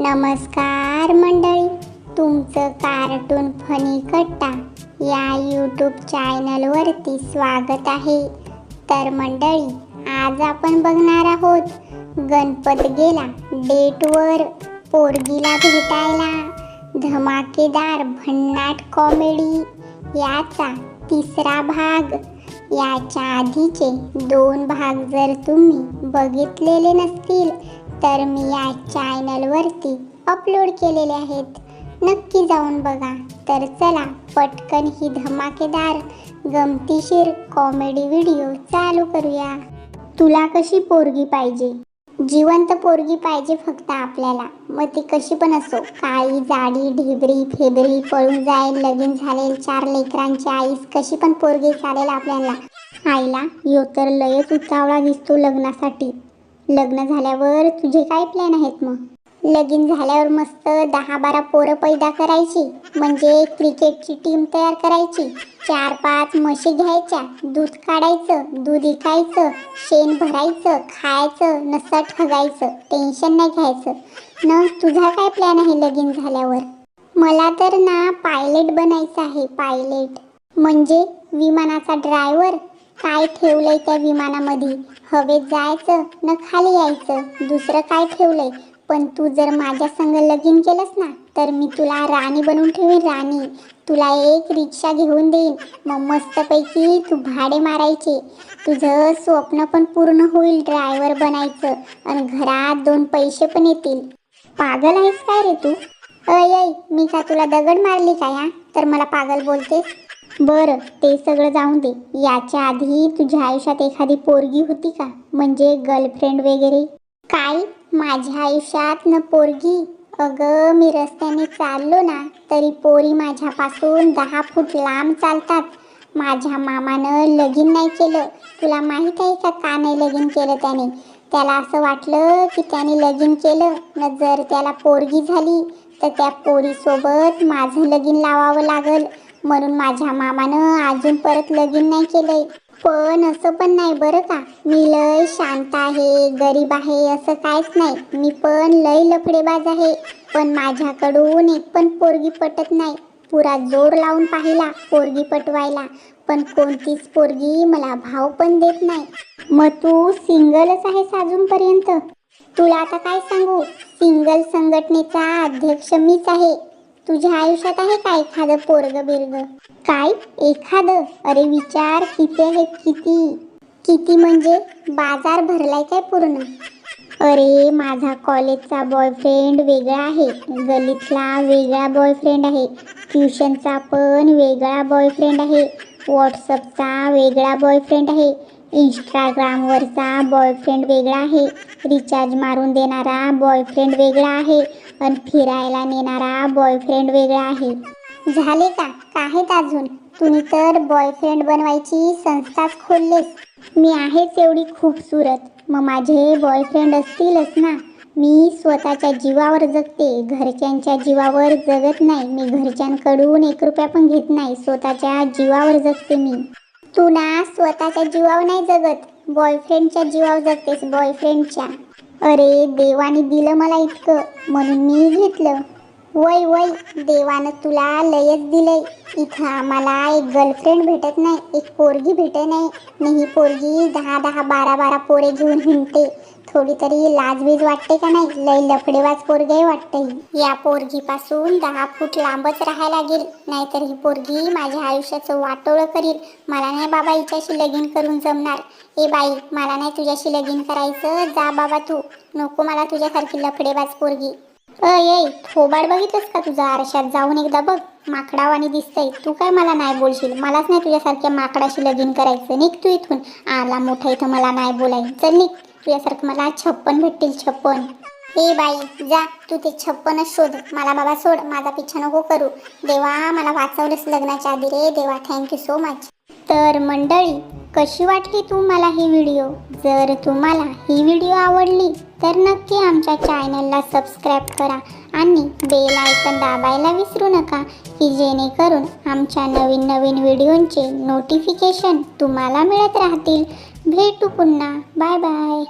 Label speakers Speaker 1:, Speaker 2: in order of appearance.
Speaker 1: नमस्कार मंडळी तुमचं कार्टून फनी कट्टा या यूट्यूब चॅनलवरती स्वागत आहे. तर मंडळी आज आपण बघणार आहोत गणपत गेला डेटवर पोरगीला भेटायला. धमाकेदार भन्नाट कॉमेडी याचा तिसरा भाग. याच्या आधीचे दोन भाग जर तुम्ही बघितलेले नसतील तर मी या चॅनलवरती अपलोड केलेले आहेत. नक्की जाऊन बघा. तर चला पटकन ही धमाकेदार गमतीशीर कॉमेडी व्हिडिओ चालू करूया. तुला कशी पोरगी पाहिजे? जिवंत पोरगी पाहिजे फक्त आपल्याला. मग ती कशी पण असो. काळी जाडी ढिबरी फेबरी पळून जाईल लगीन झालेल चार लेकरांची आईस कशी पण पोरगी चालेल आपल्याला. आईला यो तर लयच उतावळा दिसतो लग्नासाठी. लग्न झाल्यावर तुझे काय प्लॅन आहेत मग? लगीन झाल्यावर मस्त दहा बारा पोरं पैदा करायची म्हणजे क्रिकेटची टीम तयार करायची. चार पाच म्हशी घ्यायच्या दूध काढायचं दूध विकायचं शेण भरायचं खायचं नसं ठगायचं टेन्शन नाही घ्यायचं. न तुझा काय प्लॅन आहे लगीन झाल्यावर? मला तर ना पायलट बनायचं आहे पायलट म्हणजे विमानाचा ड्रायव्हर काय ठेवलंय त्या विमानामध्ये? हवेत जायचं न खाली यायचं? दुसरं काय ठेवलंय? पण तू जर माझ्या संग लगीन केलंस ना तर मी तुला राणी बनवून ठेवीन राणी. तुला एक रिक्षा घेऊन देईन. मग मस्तपैकी तू भाडे मारायचे. तुझं स्वप्न पण पूर्ण होईल ड्रायव्हर बनायचं आणि घरात दोन पैसे पण येतील. पागल आहेस काय रे तू? अय मी का तुला दगड मारली का या तर मला पागल बोलतेस? बरं ते सगळं जाऊन दे. याच्या आधी तुझ्या आयुष्यात एखादी पोरगी होती का? म्हणजे गर्लफ्रेंड वगैरे? काय? माझ्या आयुष्यात न पोरगी? अगं मी रस्त्याने चाललो ना तरी पोरी माझ्यापासून दहा फूट लांब चालतात. माझ्या मामानं लगीन नाही केलं. तुला माहीत आहे का का नाही लगीन केलं त्याने? त्याला असं वाटलं की त्याने लगीन केलं. न जर त्याला पोरगी झाली तर त्या पोरीसोबत माझं लगीन लावावं लागल. म्हणून माझ्या मामानं अजून परत लगीन नाही केलंय. पण असं पण नाही बरं का. मी लय शांत आहे गरीब आहे असं काहीच नाही. मी पण लय लफडेबाज आहे. पण माझ्याकडून एक पण पोरगी पटत नाही. पुरा जोर लावून पाहिला पोरगी पटवायला. पण कोणतीच पोरगी मला भाव पण देत नाही. मग तू सिंगलच आहेस अजूनपर्यंत? तुला आता काय सांगू? सिंगल संघटनेचा अध्यक्ष मीच आहे. तुझ्या आयुष्यात आहे का एखादं पोरग बिरग? काय? एखादं? अरे विचार किती आहेत किती? किती म्हणजे बाजार भरलाय काय पूर्ण? अरे माझा कॉलेजचा बॉयफ्रेंड वेगळा आहे. गलीतला वेगळा बॉयफ्रेंड आहे. ट्युशनचा पण वेगळा बॉयफ्रेंड आहे. व्हॉट्सअपचा वेगळा बॉयफ्रेंड आहे. इंस्टाग्रामवरचा बॉयफ्रेंड वेगळा आहे. रिचार्ज मारून देणारा बॉयफ्रेंड वेगळा आहे. आणि फिरायला नेणारा बॉयफ्रेंड वेगळा आहे. झाले का? काहेत अजून. तुम्ही तर बॉयफ्रेंड बनवायची संस्थाच खोललेस. मी आहेच एवढी खूपसूरत मग माझे बॉयफ्रेंड असतीलच ना? मी स्वतःच्या जीवावर जगते. घरच्यांच्या जीवावर जगत नाही. मी घरच्यांकडून एक रुपया पण घेत नाही. स्वतःच्या जीवावर जगते मी. तू ना स्वतःच्या जीवावर नाही जगत. बॉयफ्रेंडच्या जीवावर जगतेस बॉयफ्रेंडच्या अरे देवाने दिलं मला इतकं. म्हणून मी घेतलं. वय वय देवानं तुला लयच दिलंय. इथं आम्हाला एक गर्लफ्रेंड भेटत नाही एक पोरगी भेटत नाही. आणि ही पोरगी दहा दहा बारा बारा पोरे घेऊन हिंडते. थोडी तरी लाजबीज वाटते का नाही? लई लफडेवाज पोरगे वाटते ही. या पोरगीपासून दहा फूट लांबच राहायला लागेल. नाहीतर ही पोरगी माझ्या आयुष्याचं वाटोळं करील. मला नाही बाबा हिच्याशी लगीन करून जमणार. ए बाई मला नाही तुझ्याशी लगीन करायचं. जा बाबा तू. नको मला तुझ्यासारखी लफडेबाज पोरगी. अय थोबाड बघितलंस का तुझा? आरशात जाऊन एकदा बघ. माकडावानी दिसतंय. तू काय मला नाही बोलशील? मलाच नाही तुझ्यासारख्या माकडाशी लगीन करायचं. निघ तू इथून. आला मोठा इथं मला नाही बोलाय चल निघ. तुझ्यासारखं मला छप्पन भेटतील छप्पन. ए बाई जा तू ते छप्पनच शोध. मला बाबा सोड माझा पिच्छा नको करू. देवा मला वाचवलंस लग्नाच्या आधी रे. देवा थँक्यू सो मच तर मंडळी कशी वाटली तुम्हाला ही व्हिडिओ जर तुम्हाला ही व्हिडिओ आवडली तर नक्की आमच्या चॅनलला सबस्क्राईब करा आणि बेल आयकन दाबायला विसरू नका की जेणेकरून आमच्या नवीन नवीन व्हिडिओंचे नोटिफिकेशन तुम्हाला मिळत राहतील. भेटू पुन्हा. Bye bye